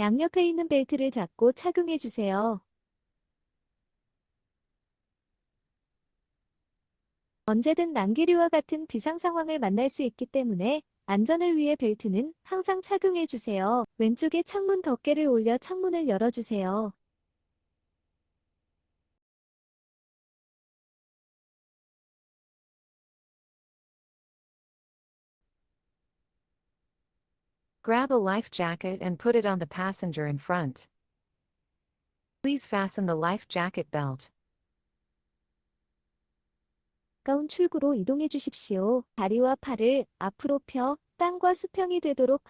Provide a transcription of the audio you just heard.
양옆에 있는 벨트를 잡고 착용해 주세요. 언제든 난기류와 같은 비상 상황을 만날 수 있기 때문에 안전을 위해 벨트는 항상 착용해 주세요. 왼쪽에 창문 덮개를 올려 창문을 열어주세요. Grab a life jacket and put it on the passenger in front. Please fasten the life jacket belt. 가까운 출구로 이동해 주십시오. 다리와 팔을 앞으로 펴 땅과 수평이 되도록